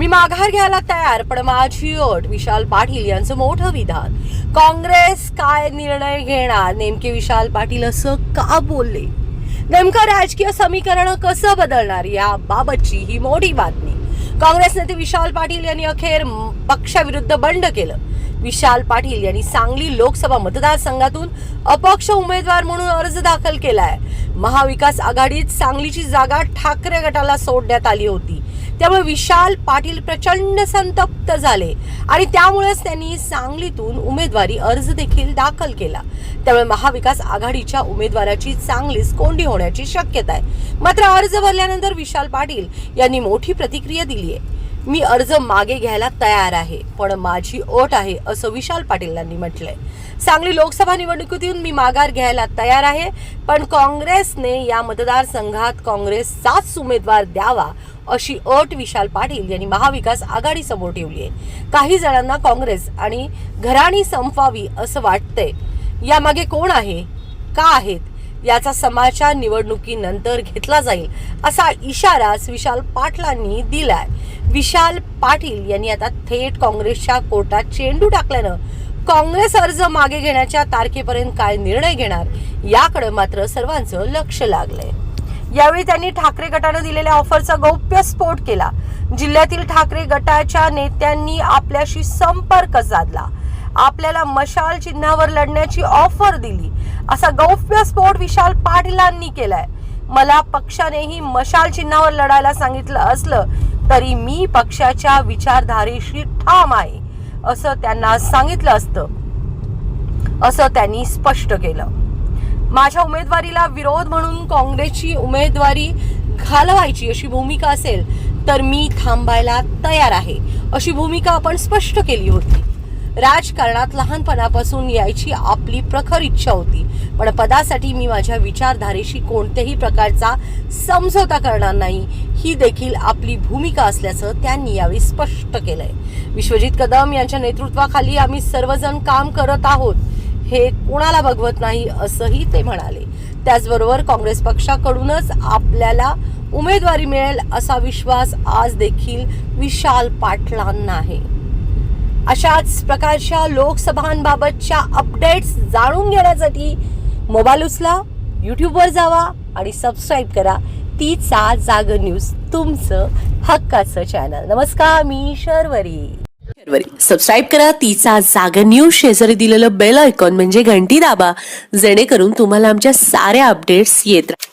मी माघार घ्यायला तयार पण माझी अट विशाल पाटील यांचं मोठं विधान. काँग्रेस काय निर्णय घेणार? नेमके विशाल पाटील असं का बोलले? नेमकं राजकीय समीकरण कसं बदलणार? या बाबतची ही मोठी बातमी. काँग्रेस नेते विशाल पाटील यांनी अखेर पक्षाविरुद्ध बंड केलं. विशाल पाटील यांनी सांगली लोकसभा मतदारसंघातून अपक्ष उमेदवार म्हणून अर्ज दाखल केलाय. महाविकास आघाडीत सांगलीची जागा ठाकरे गटाला सोडण्यात आली होती. त्यामुळे विशाल पाटील प्रचंड संतप्त झाले आणि त्यामुळेच त्यांनी सांगलीतून उमेदवारी अर्ज देखील दाखल केला. त्यामुळे महाविकास आघाडीच्या उमेदवाराची चांगलीच कोंडी होण्याची शक्यता आहे. मात्र अर्ज भरल्यानंतर विशाल पाटील यांनी मोठी प्रतिक्रिया दिली आहे. मी अर्ज मागे घ्यायला तयार आहे पण माझी ओट आहे असं विशाल पाटीलांनी म्हटलंय. सांगली लोकसभा निवडणुकीतून मी माघार घ्यायला तयार आहे पण काँग्रेसने या मतदारसंघात काँग्रेस सात उमेदवार द्यावा अशी अट विशाल पाटील यांनी महाविकास आघाडी समोर ठेवली आहे. काही जणांना काँग्रेस आणि घराणी संपवावी असं वाटतंय. यामागे कोण आहे? का आहेत? याचा समाचार निवडणुकीनंतर घेतला जाईल असा इशाराच विशाल पाटलांनी दिलाय. विशाल पाटील यांनी आता थेट काँग्रेसच्या कोर्टात चेंडू टाकल्यानं काँग्रेस अर्ज मागे घेण्याच्या तारखेपर्यंत काय निर्णय घेणार याकडे मात्र सर्वांचं लक्ष लागलंय. यावेळी त्यांनी ठाकरे गटानं दिलेल्या ऑफरचा गौप्य स्फोट केला. जिल्ह्यातील ठाकरे गटाच्या नेत्यांनी आपल्याशी संपर्क साधला. आपल्याला मशाल चिन्हावर लढण्याची ऑफर दिली. असा गौप्य स्फोट विशाल पाटीलांनी केलाय. मला पक्षानेही मशाल चिन्हावर लढायला सांगितलं असलं तरी मी पक्षाच्या विचारधारेशी ठाम आहे असं त्यांना सांगितलं असतं. असं त्यांनी स्पष्ट केलं. माझ्या उमेदवारीला विरोध म्हणून काँग्रेसची उमेदवारी घालवायची अशी भूमिका असेल तर मी थांबायला तयार आहे अशी भूमिका आपण स्पष्ट केली होती. राजकारणात लहानपणापासून यायची आपली प्रखर इच्छा होती. पण पदासाठी मी माझ्या विचारधारेशी कोणत्याही प्रकारचा समझोता करणार नाही. ही देखील आपली भूमिका असल्याचं त्यांनी यावेळी स्पष्ट केलंय. विश्वजित कदम यांच्या नेतृत्वाखाली आम्ही सर्वजण काम करत आहोत. हे कोणाला बघवत नाही असंही ते म्हणाले. त्याचबरोबर काँग्रेस पक्षाकडूनच आपल्याला उमेदवारी मिळेल असा विश्वास आज देखील विशाल पाटलांना आहे. अशाच प्रकारच्या लोकसभांबाबतच्या अपडेट्स जाणून घेण्यासाठी मोबाईल उचला यूट्यूबवर जावा आणि सबस्क्राईब करा. तीचा जाग न्यूज तुमचं हक्काचं चॅनल नमस्कार मी शर्वरी. सबस्क्राईब करा तिचा जाग न्यूज शेजारी दिलेलं बेल आयकॉन म्हणजे घंटी दाबा. जेणेकरून तुम्हाला आमच्या साऱ्या अपडेट्स येत राहतील